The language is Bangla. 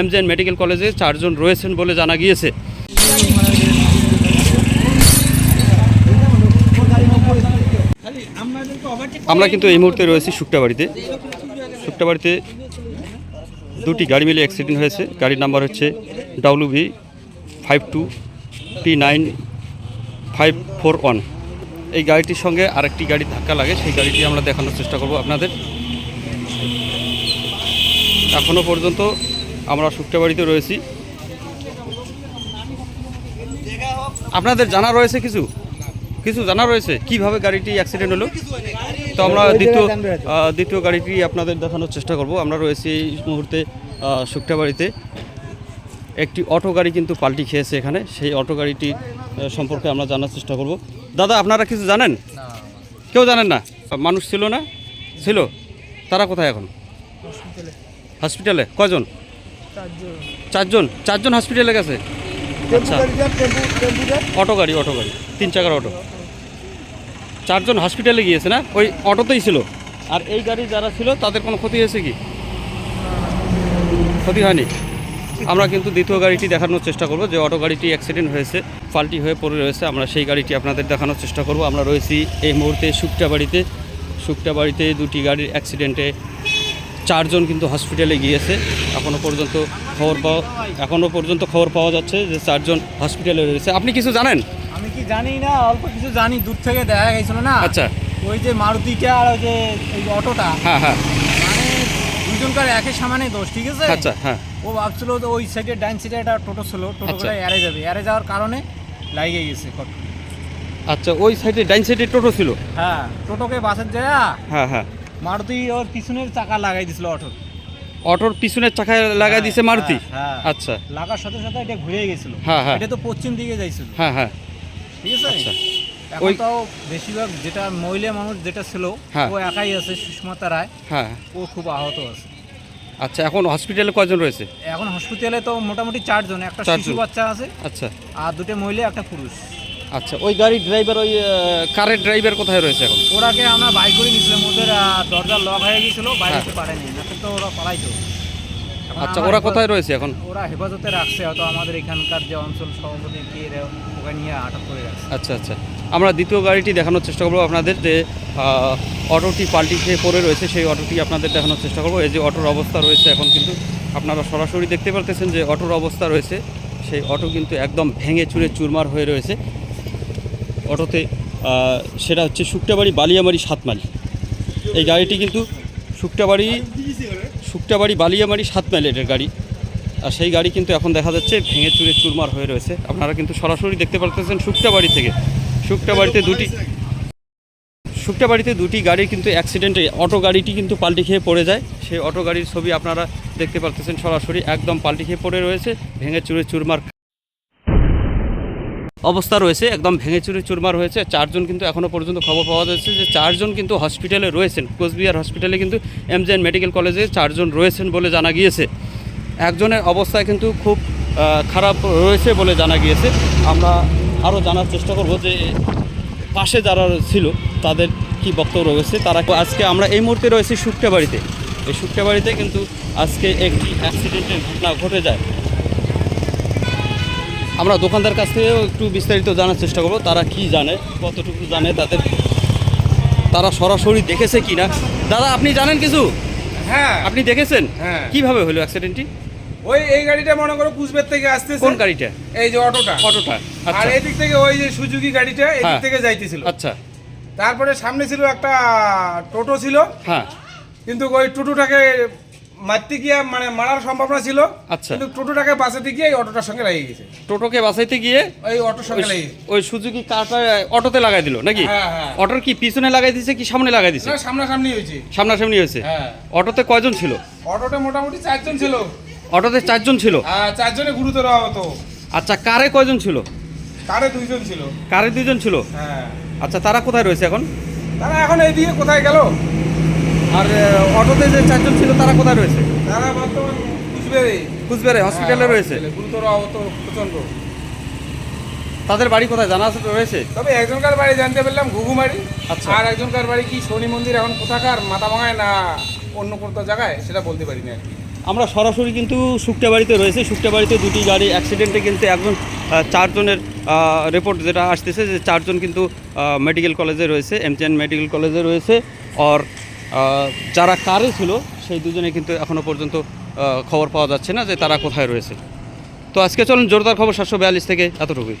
এমজেন মেডিকেল কলেজে চারজন রয়েছেন বলে জানা গিয়েছে। আমরা কিন্তু এই মুহূর্তে রয়েছি শুক্তাবাড়িতে। শুক্তাবাড়িতে দুটি গাড়ি মিলে অ্যাক্সিডেন্ট হয়েছে। গাড়ির নাম্বার হচ্ছে W B five two T nine five four one এই গাড়িটির সঙ্গে আরেকটি গাড়ি ধাক্কা লাগে, সেই গাড়িটি আমরা দেখানোর চেষ্টা করব আপনাদের। এখনও পর্যন্ত আমরা শুক্তাবাড়িতে রয়েছি। আপনাদের জানা রয়েছে কিছু? কিছু জানা রয়েছে? কীভাবে গাড়িটি অ্যাক্সিডেন্ট হলো? তো আমরা দ্বিতীয় দ্বিতীয় গাড়িটি আপনাদের দেখানোর চেষ্টা করব। আমরা রয়েছি এই মুহূর্তে শুক্তাবাড়িতে একটি অটো গাড়ি কিন্তু পাল্টি খেয়েছে এখানে। সেই অটো গাড়িটি সম্পর্কে আমরা জানার চেষ্টা করব। দাদা আপনারা কিছু জানেন? কেউ জানেন না? মানুষ ছিল না? ছিল? তারা কোথায় এখন? হসপিটালে। কজন? চারজন। চারজন? হসপিটালে গেছে? আচ্ছা। অটো গাড়ি অটো গাড়ি। তিন চাকার অটো। চারজন হসপিটালে গিয়েছে না? ওই অটোতেই ছিল। আর এই গাড়ি যারা ছিল তাদের কোনো ক্ষতি হয়েছে কি? ক্ষতি হয়নি? আমরা কিন্তু দ্বিতীয় গাড়িটি দেখানোর চেষ্টা করব যে অটো গাড়িটি অ্যাক্সিডেন্ট হয়েছে ফাল্টি হয়ে পড়ে রয়েছে। আমরা সেই গাড়িটি আপনাদের দেখানোর চেষ্টা করব। আমরা রয়েছি এই মুহূর্তে শুকটা বাড়িতে শুকটা বাড়িতে দুটি গাড়ির অ্যাক্সিডেন্টে চারজন কিন্তু হসপিটালে গিয়েছে। এখনও পর্যন্ত খবর পাওয়া এখনও পর্যন্ত খবর পাওয়া যাচ্ছে যে চারজন হসপিটালে রয়েছে। আপনি কিছু জানেন? আমি কি জানি না অল্প কিছু জানি দূর থেকে দেখা গেছিল না। আচ্ছা। ওই যে মারুতিটা আর ওই যে এই অটোটা। হ্যাঁ হ্যাঁ। মানে দুজনকার একই সমানে দোষ ঠিক আছে? আচ্ছা হ্যাঁ। ও ভাবছিল যে ওই সাইডে ডাইন সাইডে একটা টোটো ছিল টোটো আচ্ছা। এড়ে যাবে। এড়ে যাওয়ার কারণে লাগিয়ে গেছে। আচ্ছা ওই সাইডে ডাইন সাইডে টোটো ছিল? হ্যাঁ টোটোকে বাসের যায় হ্যাঁ হ্যাঁ। মারুতি ওর পিছনের চাকা লাগাই দিছিল অটোর। অটোর পিছনের চাকায় লাগাই দিছে মারুতি? হ্যাঁ, হ্যাঁ। আচ্ছা। লাগার সাথে সাথে এটা ঘুরে গেছিল। হ্যাঁ, হ্যাঁ। এটা তো পশ্চিম দিকে যাইছিল। হ্যাঁ হ্যাঁ। ঠিক আছে? আচ্ছা। এখন ওই- তাও বেশিরভাগ যেটা মহিলা মানুষ যেটা ছিল হ্যাঁ। ও একাই আছে সুস্মিতা রায়। হ্যাঁ। ও খুব আহত আছে। আচ্ছা এখন হসপিটালে কয়জন রয়েছে? এখন হসপিটালে তো মোটামুটি চারজন। একটা। শিশু বাচ্চা আছে আচ্ছা। আর দুটো মহিলা একটা পুরুষ। আচ্ছা ওই গাড়ির ড্রাইভার ওই কারের ড্রাইভার কোথায় রয়েছে এখন? ওরাকে আমরা বাইক করে নিয়েছিলাম ওদের দরজা লক হয়ে গেছিল বাইরে হ্যাঁ। পারেনি না তো ওরা পালাইতো আচ্ছা ওরা কোথায় রয়েছে এখন? ওরা হেফাজতে রাখছে হয়তো আমাদের এখানকার যে অঞ্চল সভাপতি কে ওকে নিয়ে আটক করে রাখছে। আচ্ছা আচ্ছা। আমরা দ্বিতীয় গাড়িটি দেখানোর চেষ্টা করব আপনাদের যে অটোটি পাল্টি খেয়ে পড়ে রয়েছে সেই অটোটি আপনাদের দেখানোর চেষ্টা করব। এই যে অটোর অবস্থা রয়েছে এখন কিন্তু আপনারা সরাসরি দেখতে পারতেছেন যে অটোর অবস্থা রয়েছে সেই অটো কিন্তু একদম ভেঙে চুরে চুরমার হয়ে রয়েছে। অটোতে সেটা হচ্ছে শুক্তাবাড়ি বালিয়ামারি সাতমাইল। এই গাড়িটি কিন্তু শুক্তাবাড়ি শুক্তাবাড়ি বালিয়ামারি সাত মাইলের গাড়ি। আর সেই গাড়ি কিন্তু এখন দেখা যাচ্ছে ভেঙে চুরে চুরমার হয়ে রয়েছে। আপনারা কিন্তু সরাসরি দেখতে পারতেছেন শুক্তাবাড়ি থেকে। শুক্তাবাড়িতে দুটি শুক্তাবাড়িতে দুটি গাড়ি কিন্তু অ্যাক্সিডেন্টে অটো গাড়িটি কিন্তু পাল্টি খেয়ে পড়ে যায়। সেই অটো গাড়ির ছবি আপনারা দেখতে পারতেছেন সরাসরি, একদম পাল্টি খেয়ে পড়ে রয়েছে, ভেঙে চুরে চুরমার। অবস্থা রয়েছে, একদম ভেঙে চুরে চুরমার হয়েছে। চারজন কিন্তু এখনও পর্যন্ত খবর পাওয়া যাচ্ছে যে চারজন কিন্তু হসপিটালে রয়েছেন। কোচবিহার হসপিটালে কিন্তু এমজেএন মেডিকেল কলেজে চারজন রয়েছেন বলে জানা গিয়েছে। একজনের অবস্থা কিন্তু খুব খারাপ রয়েছে বলে জানা গিয়েছে। আমরা আরও জানার চেষ্টা করব যে পাশে যারা ছিল, তাদের কি বক্তব্য রয়েছে? তারা আজকে আমরা এই মুহূর্তে রয়েছি শুকটা বাড়িতে এই শুকটা বাড়িতে কিন্তু আজকে একটি অ্যাক্সিডেন্টের ঘটনা ঘটে যায়। আমরা দোকানদার কাছ থেকেও একটু বিস্তারিত জানার চেষ্টা করব তারা কি জানে কতটুকু জানে তাদের। তারা সরাসরি দেখেছে কি না দাদা আপনি জানেন কিছু? হ্যাঁ। আপনি দেখেছেন? হ্যাঁ। কীভাবে হলো অ্যাক্সিডেন্টটি ওই এই গাড়িটা মনে করো কুচবের থেকে আসতেছে। কোন গাড়িটা? এই যে অটোটা। অটোটা আর আচ্ছা এদিক থেকে ওই যে সুজুকি গাড়িটা এদিক হ্যাঁ। থেকে যাইতেছিল। আচ্ছা। তারপরে সামনে ছিল একটা টোটো ছিল। হ্যাঁ। কিন্তু ওই টোটোটাকে মারতে গিয়ে মানে মারার সম্ভাবনা ছিল আচ্ছা। কিন্তু টোটোটাকে বাঁচাতে গিয়ে এই অটোটার সঙ্গে লাগিয়ে গেছে। টোটোকে বাঁচাইতে গিয়ে ওই অটোর সঙ্গে লাগিয়ে ওই সুজুকি কারটা অটোতে লাগাই দিল নাকি? হ্যাঁ, হ্যাঁ। অটোর কি পিছনে লাগাই দিছে কি সামনে লাগাই দিছে? না সামনাসামনি হয়েছে। সামনাসামনি হয়েছে? হ্যাঁ। অটোতে কয়জন ছিল? অটোটা মোটামুটি চারজন ছিল। অটোতে চারজন ছিল? হ্যাঁ চারজনে গুরুতর আহত। আচ্ছা কারে কয়জন ছিল? তারে দুইজন ছিল। কারে দুইজন ছিল? হ্যাঁ। আচ্ছা তারা কোথায় রয়েছে এখন? তারা এখন এইদিকে কোথায় গেল? আর অটোতে যে চারজন ছিল তারা কোথায় রয়েছে? তারা বর্তমান কুচবিহারে। কুচবিহারে হসপিটালে হ্যাঁ, রয়েছে? গুরুতর আহত প্রচণ্ড তাদের বাড়ি কোথায়? জানা রয়েছে? তবে একজনকার বাড়ি জানতে পারলাম ঘুঘুমারি। আচ্ছা। আর একজনকার বাড়ি কি শনি মন্দির এখন কোথাকার মাথা ভাঙায় না অন্য কোনো জায়গায়? সেটা বলতে পারি না আমরা সরাসরি কিন্তু শুকটা বাড়িতে রয়েছে। শুকটা বাড়িতে দুটি গাড়ি অ্যাক্সিডেন্টে কিন্তু একজন চারজনের রিপোর্ট যেটা আসতেছে যে চারজন কিন্তু মেডিকেল কলেজে রয়েছে এমজিএন মেডিকেল কলেজে রয়েছে। আর যারা কারে ছিল, সেই দুজনে কিন্তু এখনও পর্যন্ত খবর পাওয়া যাচ্ছে না যে তারা কোথায় রয়েছে। তো আজকে চলুন জোরদার খবর সাতশো বিয়াল্লিশ থেকে, এতটুকুই।